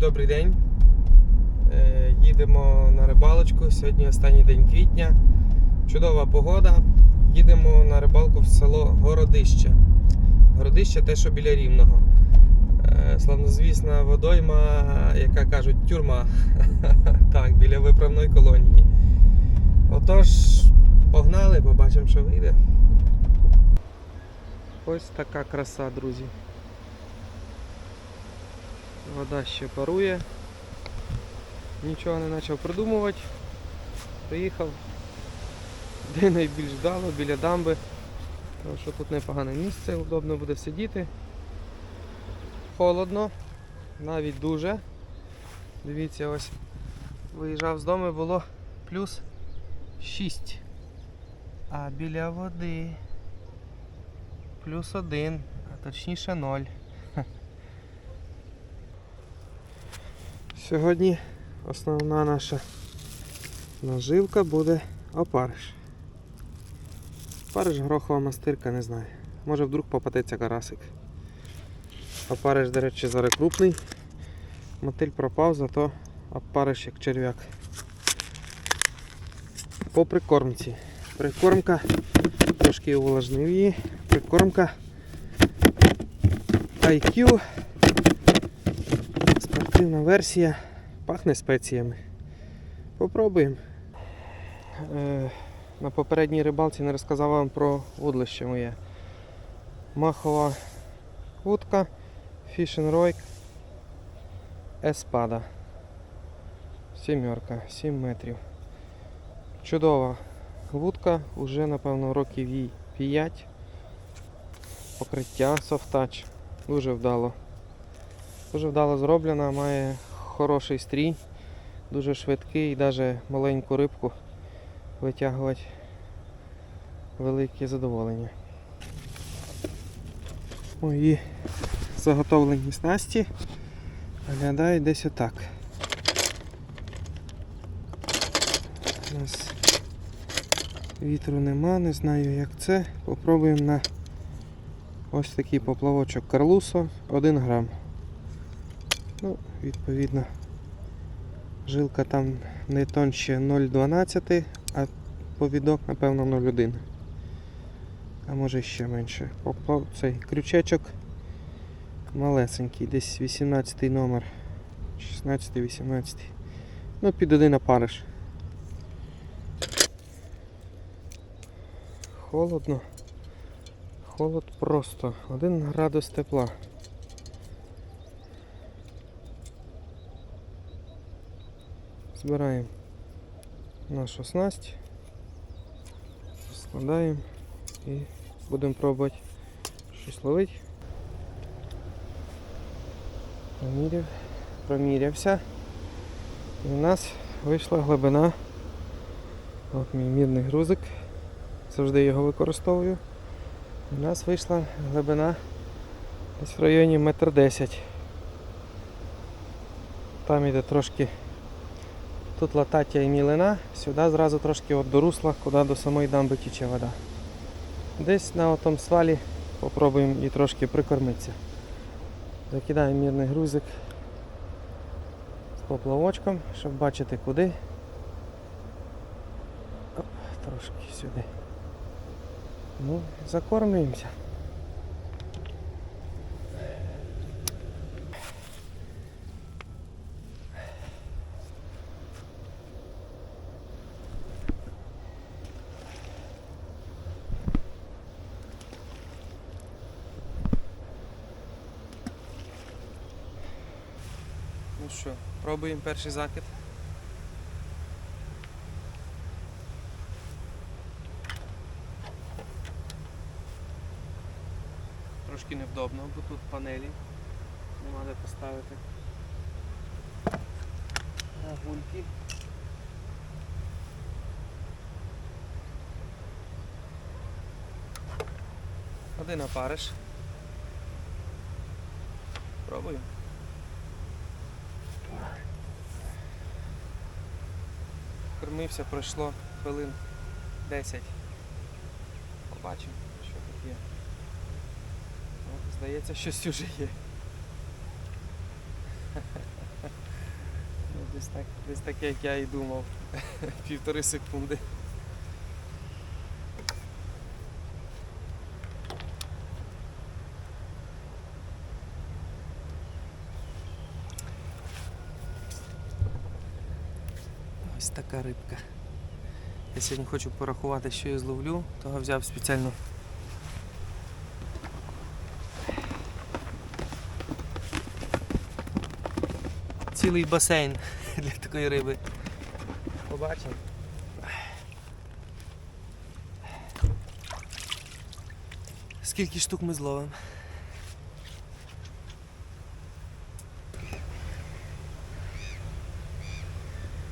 Добрий день. Е, Їдемо на рибалочку. Сьогодні останній день квітня. Чудова погода. Їдемо на рибалку в село Городище. Городище те, що біля Рівного. Е, Славнозвісна водойма, яка кажуть, тюрма. Так, біля виправної колонії. Отож, погнали, побачимо, що вийде. Ось така краса, друзі. Вода ще парує. Нічого не почав придумувати. Приїхав. Де найбільш вдало, біля дамби. Тому що тут непогане місце, удобно буде сидіти. Холодно, навіть дуже. Дивіться, ось виїжджав з дому, було плюс 6. А біля води плюс 1, а точніше 0. Сьогодні основна наша наживка буде опариш. Опариш горохова мастирка, не знаю. Може вдруг попадеться карасик. Опариш, до речі, зараз крупний. Мотиль пропав, зато опариш як черв'як. По прикормці. Прикормка, трошки увлажнив її. Прикормка IQ. Спортивна версія. Пахне спеціями. Попробуємо. Е, на попередній рибалці не розказав вам про вудлище моє. Махова вудка, Roik Еспада. Сімерка, 7 метрів. Чудова вудка, уже напевно років їй 5. Покриття софтач. Дуже вдало. Дуже вдало зроблена, має хороший стрій, дуже швидкий і навіть маленьку рибку витягувати велике задоволення. Мої заготовлені снасті виглядають десь отак. У нас вітру нема, не знаю як це. Попробуємо на ось такий поплавочок Карлусо 1 грам. Ну, відповідно, жилка там не тонше 0,12, а повідок, напевно, 0,1. А може ще менше. Поплав цей крючечок малесенький, десь 18 номер. 16-18. Ну, під один опариш. Холодно. Холод просто. 1 градус тепла. Збираємо нашу снасть, складаємо і будемо пробувати щось ловити. Проміряв, промірявся. І у нас вийшла глибина. От мій мідний грузик. Завжди його використовую. У нас вийшла глибина в районі метр десять. Там іде трошки Тут латаття і мілина, сюди зразу трошки от до русла, куди до самої дамби тіче вода. Десь на отому свалі попробуємо і трошки прикормитися. Закидаємо мірний грузик з поплавочком, щоб бачити куди. Оп, трошки сюди. Ну, закормлюємося. Ну що, пробуємо перший закид. Трошки невдобно, бо тут панелі. Нема де поставити. Рагульки. Один опариш. Пробуємо. Кормився, пройшло хвилин 10. Побачимо, що тут є. Ну, здається, щось уже є. Десь так, десь таке, як я і думав. Півтори секунди. Ось така рибка. Я сьогодні хочу порахувати, що я зловлю, того взяв спеціально. Цілий басейн для такої риби. Побачимо. Скільки штук ми зловимо?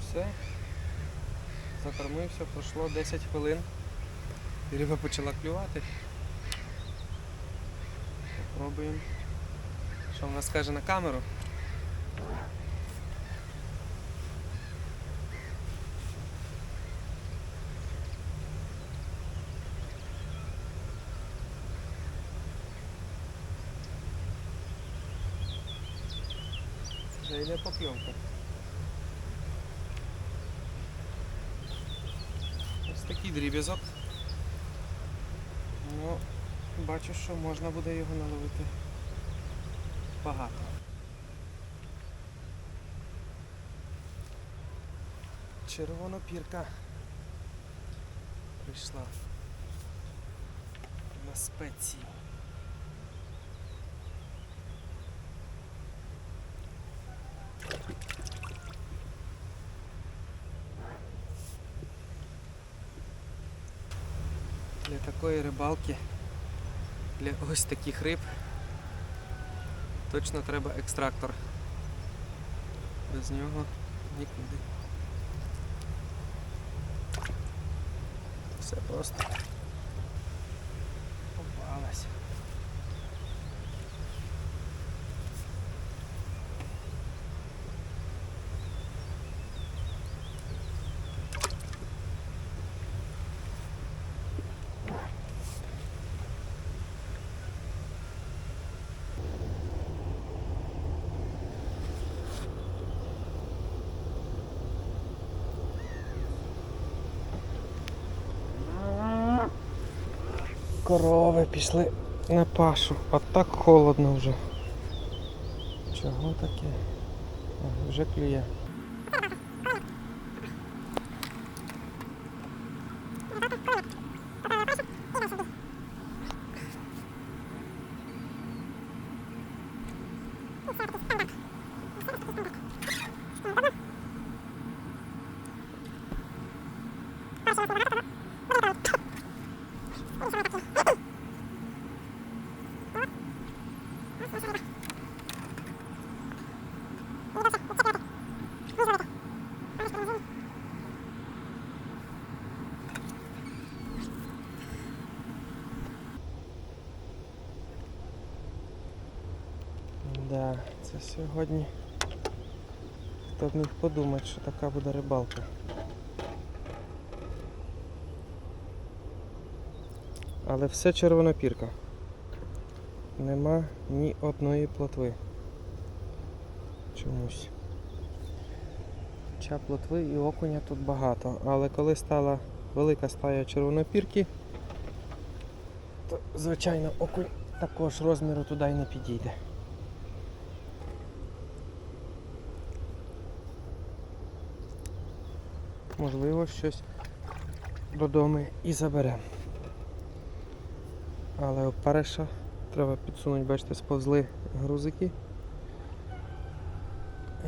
Все. Закормився, пройшло 10 хвилин. І риба почала клювати. Попробуємо. Що вона скаже на камеру? Вже йде покльовка. Ось дріб'язок. Ну, бачу, що можна буде його наловити багато. Червонопірка прийшла на спеції. Для такої рибалки, для ось таких риб точно треба екстрактор. Без нього нікуди. Все просто Корови пішли на пашу, а так холодно вже. Чого таке? О, вже клює. Да, це сьогодні. Хто б міг подумати, що така буде рибалка. Але все червонопірка. Нема ні одної плотви. Чомусь. Хоча плотви і окуня тут багато. Але коли стала велика стая червонопірки, то звичайно окунь також розміру туди й не підійде. Можливо, щось додому і заберемо. Але опариша треба підсунути, бачите, сповзли грузики.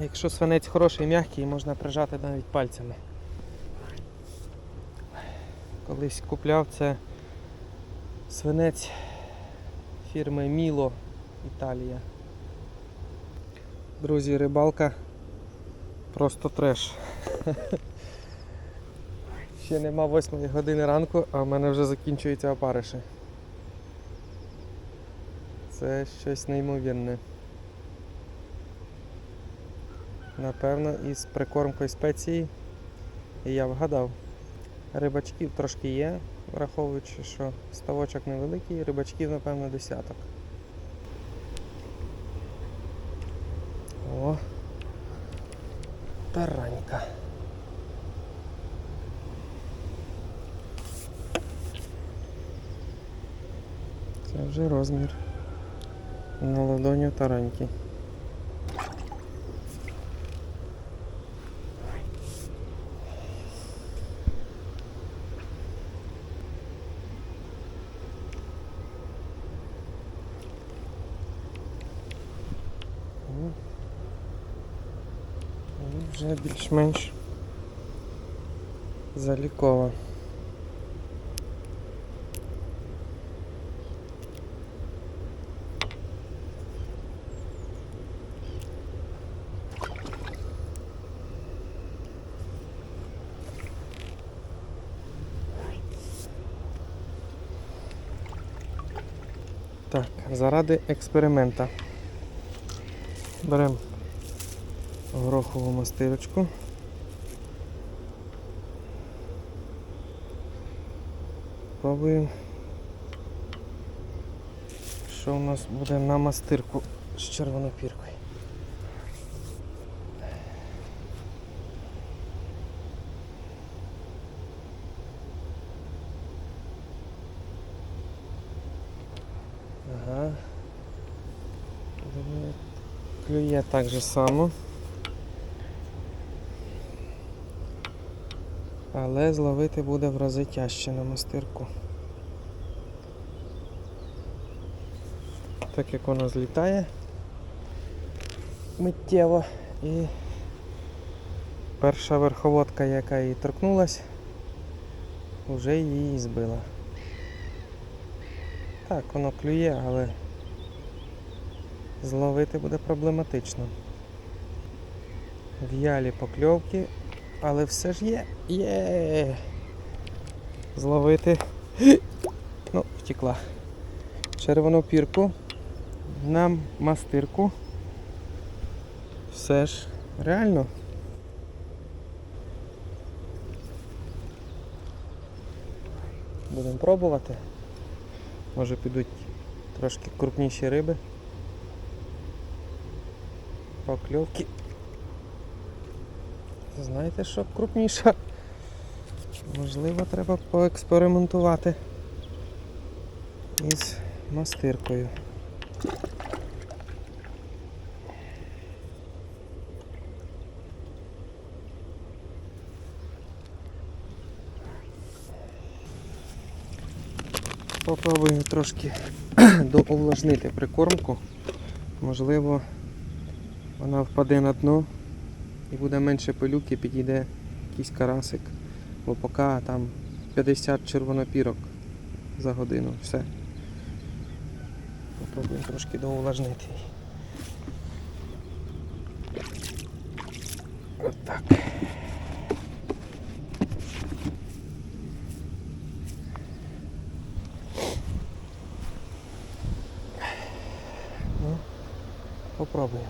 Якщо свинець хороший, м'який, можна прижати навіть пальцями. Колись купляв це свинець фірми Міло Італія. Друзі, рибалка просто треш. Ще нема 8 години ранку, а в мене вже закінчуються опариші. Це щось неймовірне. Напевно, із прикормкою спеції я вгадав. Рибачків трошки є, враховуючи, що ставочок невеликий, рибачків, напевно, десяток. О. таранька. Це вже розмір на ладоню тараньки. Вже більш-менш залікова. Так, заради експеримента. Беремо горохову мастирочку. Пробуємо, що у нас буде на мастирку з червонопіркою. Так же само. Але зловити буде в рази тяжче на мастирку. Так як воно злітає миттєво і перша верховодка, яка її торкнулась, вже її збила. Так, воно клює, але зловити буде проблематично. В'ялі покльовки, але все ж є. Є. Зловити. Ну, втекла. Червону пірку на мастирку. Все ж реально. Будемо пробувати. Може підуть трошки крупніші риби. Покльовки. Знаєте, що крупніша? Можливо, треба поекспериментувати із мастиркою. Попробую трошки доувлажнити прикормку. Можливо, вона впаде на дно і буде менше пилюки, підійде якийсь карасик. Бо поки там 50 червонопірок за годину. Все. Попробуємо трошки доувлажнити. Отак. Ну, попробуємо.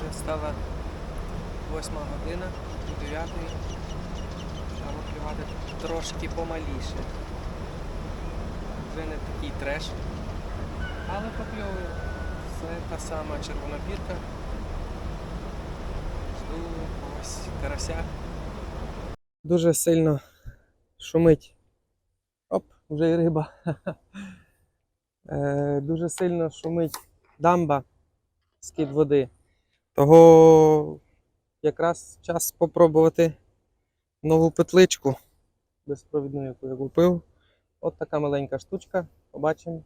Вже стала восьма година, до дев'ятої. Треба клювати трошки помаліше. Вже не такий треш. Але покльовує. Це та сама червона бірка. Жду ось карася. Дуже сильно шумить. Оп, вже і риба. Е, Дуже сильно шумить дамба, скид води. Того якраз час спробувати нову петличку безпровідну, яку я купив. От така маленька штучка. Побачимо,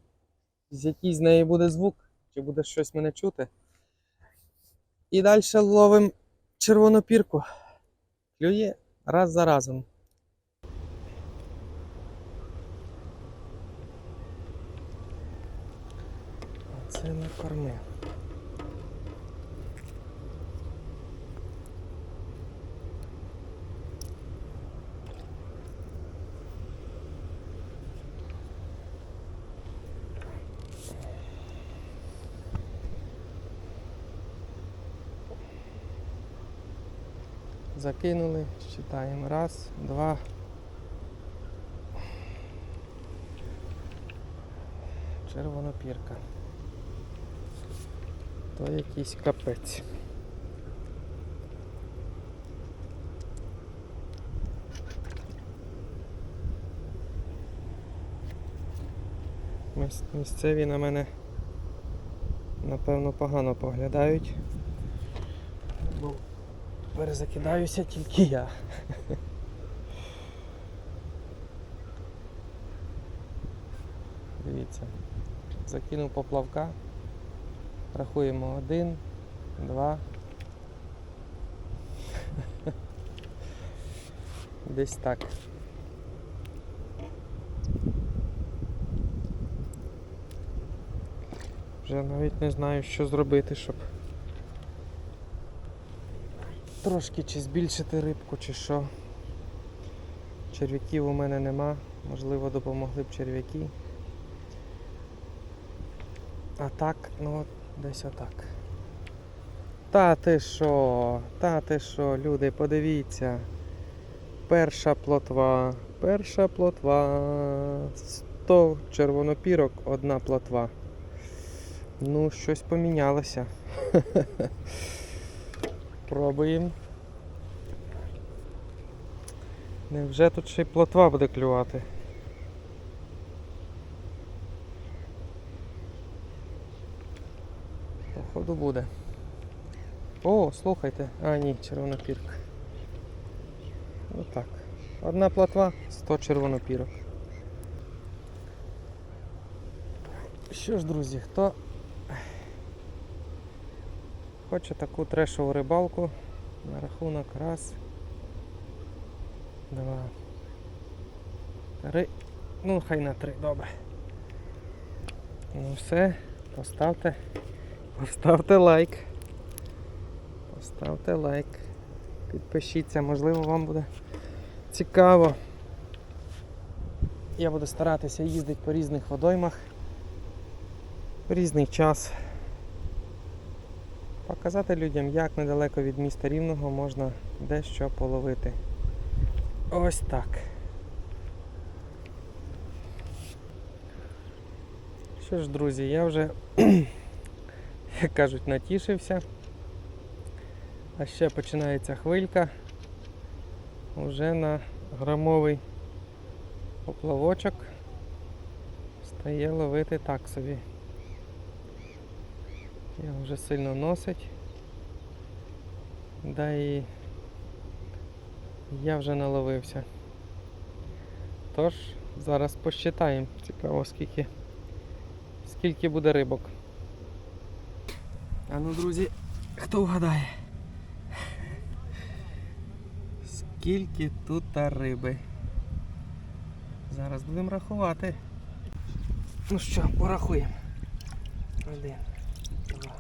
з який з неї буде звук, чи буде щось мене чути. І далі ловимо червону пірку. Клює раз за разом. Це не корми. Закинули, считаємо. Раз, два. Червона пірка. То якийсь капець. Міс- Місцеві на мене напевно погано поглядають. Перезакидаюся тільки я. Дивіться, закинув поплавка. Рахуємо один, два. Десь так. Вже навіть не знаю, що зробити, щоб трошки чи збільшити рибку, чи що. Черв'яків у мене нема, можливо, допомогли б черв'яки. А так, ну десь отак. Та ти що, та ти що, люди, подивіться. Перша плотва, перша плотва. 100 червонопірок, одна плотва. Ну, щось помінялося. Пробуємо. Невже тут ще й плотва буде клювати? Походу буде. О, слухайте. А, ні, червонопірка. Отак. Одна плотва, 100 червонопірок. Що ж, друзі, хто хоче таку трешову рибалку на рахунок раз, два, три. Ну, хай на три, добре. Ну все, поставте, поставте лайк. Поставте лайк. Підпишіться, можливо, вам буде цікаво. Я буду старатися їздити по різних водоймах в різний час. Показати людям, як недалеко від міста Рівного можна дещо половити. Ось так. Що ж, друзі, я вже, як кажуть, натішився. А ще починається хвилька. Уже на грамовий поплавочок стає ловити так собі. Я вже сильно носить. Да і я вже наловився. Тож, зараз посчитаємо. Цікаво, скільки, скільки буде рибок. А ну, друзі, хто вгадає? Скільки тут риби? Зараз будемо рахувати. Ну що, порахуємо. Один, два,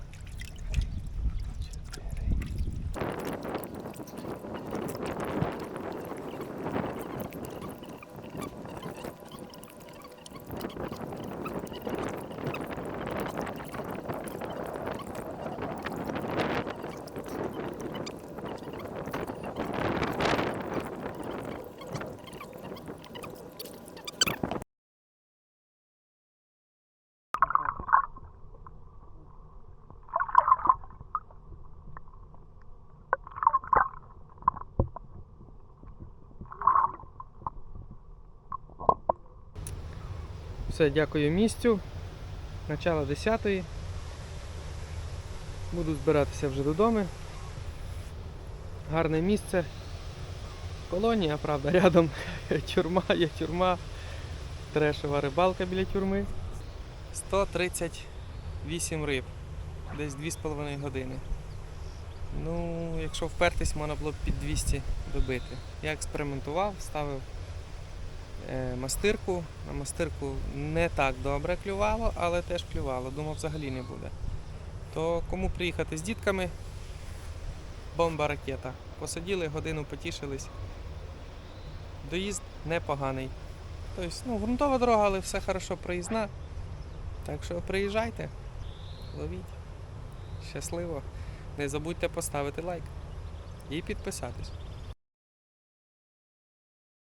Все, дякую місцю. Начало 10-ї. Буду збиратися вже додому. Гарне місце. Колонія, правда, рядом тюрма, є тюрма. Трешова рибалка біля тюрми. 138 риб. Десь 2,5 години. Ну, якщо впертись, можна було б під 200 добити. Я експериментував, ставив мастирку. На мастирку не так добре клювало, але теж клювало. Думав, взагалі не буде. То кому приїхати з дітками, бомба ракета. Посиділи, годину потішились. Доїзд непоганий. Тобто, ну, ґрунтова дорога, але все хорошо проїзна. Так що приїжджайте, ловіть. Щасливо. Не забудьте поставити лайк і підписатись.